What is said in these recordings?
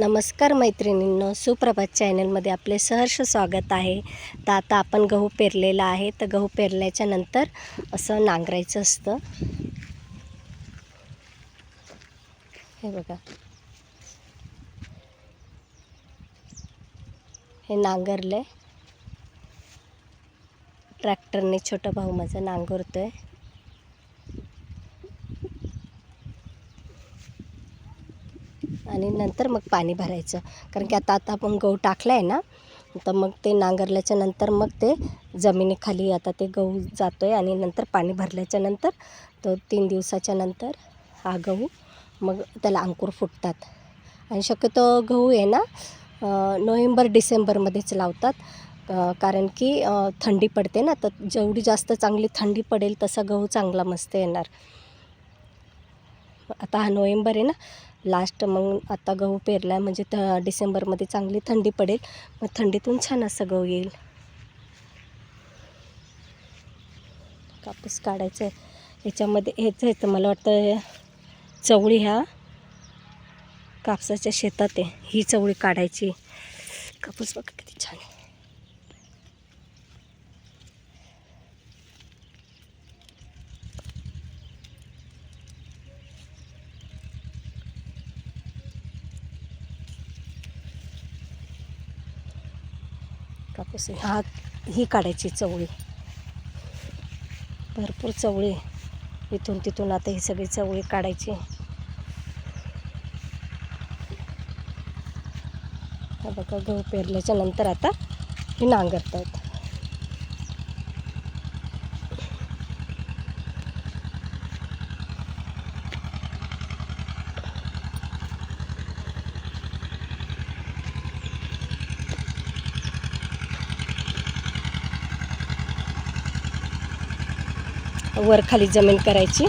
नमस्कार मैत्रिणींनो सुप्रभात चॅनलमध्ये आपले सहर्ष स्वागत आहे. तर आता आपण गहू पेरलेला आहे. तर गहू पेरल्याच्या नंतर असं नांगरायचं असतं. हे बघा. हे नांगरले ट्रॅक्टरने छोटा भाऊ माझा नांगरतो आहे आणि नंतर मग पाणी भरायचं. कारण की आता आता आपण गहू टाकला आहे ना तर मग ते नांगरल्याच्या नंतर मग ते जमिनीखाली आता ते गहू जातो आहे आणि नंतर पाणी भरल्याच्या नंतर तो तीन दिवसाच्या नंतर हा गहू मग त्याला अंकुर फुटतात. आणि शक्यतो गहू आहे ना नोव्हेंबर डिसेंबरमध्येच लावतात. कारण की थंडी पडते ना तर जेवढी जास्त चांगली थंडी पडेल तसा गहू चांगला मस्त येणार. आता हा नोव्हेंबर आहे ना लास्ट मग आता गहू पेरला आहे म्हणजे त डिसेंबरमध्ये चांगली थंडी पडेल. मग थंडीतून छान असं गहू येईल. कापूस काढायचं आहे याच्यामध्ये हेच आहे तर मला वाटतं चवळी ह्या कापसाच्या शेतात आहे. ही चवळी काढायची. कापूस बघा किती छान आहे. कापूस हा ही काढायची चवळी. भरपूर चवळी इथून तिथून आता ही सगळी चवळी काढायची. बघा गहू पेरल्याच्या नंतर आता हे नांगरतायत वर खाली जमीन करायची.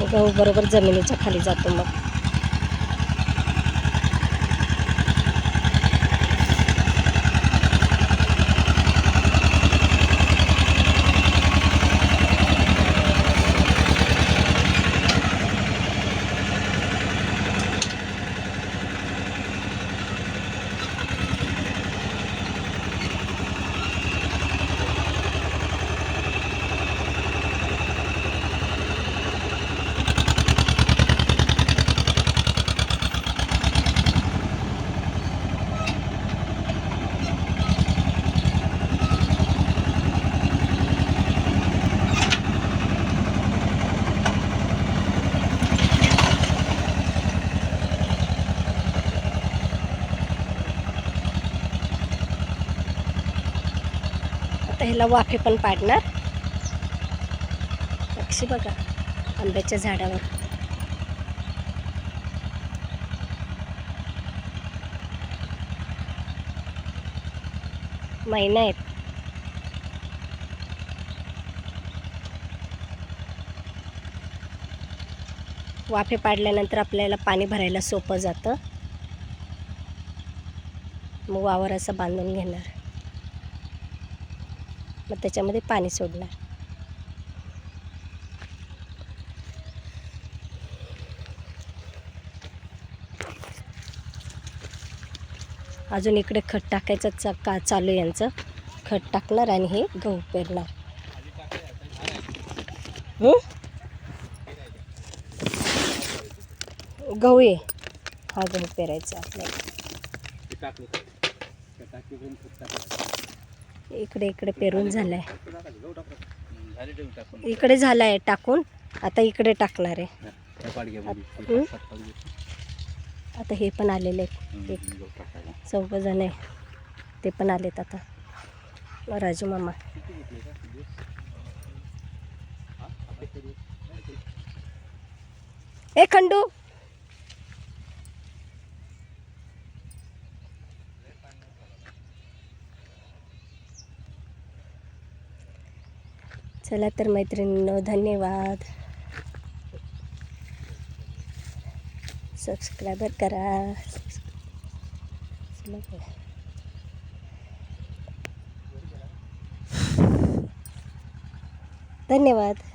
गहू बरोबर जमिनीच्या खाली जातो मग. आता ह्याला वाफे पण पाडणार. पक्षी बघा आंब्याच्या झाडावर. महिना आहेत. वाफे पाडल्यानंतर आपल्याला पाणी भरायला सोपं जातं. मग वावर असं बांधून घेणार. मग त्याच्यामध्ये पाणी सोडणार. अजून इकडे खत टाकायचं चा का चालू आहे यांचं. खत टाकणार आणि हे गहू पेरणार. गहू आहे. हा गहू पेरायचा आपल्याला. इकडे इकडे पेरून झालाय. इकडे झालाय टाकून आता इकडे टाकणार आहे? आता हे पण आलेले आहेत. एक चौघ जण आहे. ते पण आलेत आता. राजू मामा. ए खंडू! चला तर मैत्रिणींनो धन्यवाद. सबस्क्रायबर करा. धन्यवाद.